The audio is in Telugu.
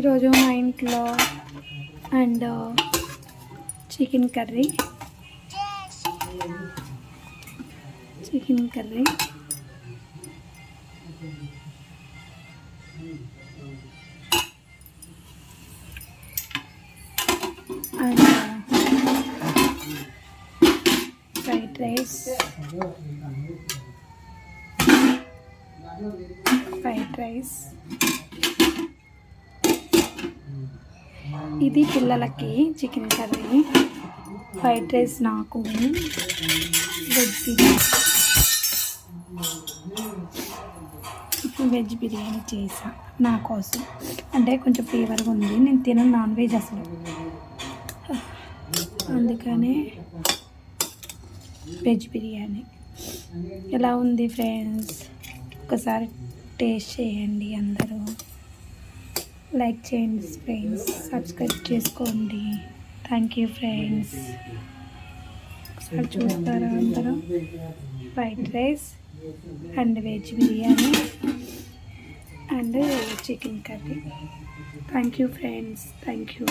ఈరోజు మా ఇంట్లో and chicken curry chicken curry and fried rice fried rice ఇది పిల్లలకి చికెన్ కర్రీ ఫ్రైడ్ రైస్ నాకు. వెజ్ బిర్యానీ. వెజ్ బిర్యానీ చేసా నా కోసం. అంటే కొంచెం ఫీవర్గా ఉంది. నేను తినను నాన్ వెజ్ అసలు. అందుకనే వెజ్ బిర్యానీ. ఎలా ఉంది ఫ్రెండ్స్ ఒకసారి టేస్ట్ చేయండి అందరూ. లైక్ చేయండి ఫ్రెండ్స్. సబ్స్క్రైబ్ చేసుకోండి. థ్యాంక్ యూ ఫ్రెండ్స్ ఒకసారి చూస్తారా అందరూ? Fried rice and veg biryani and chicken curry thank you friends thank you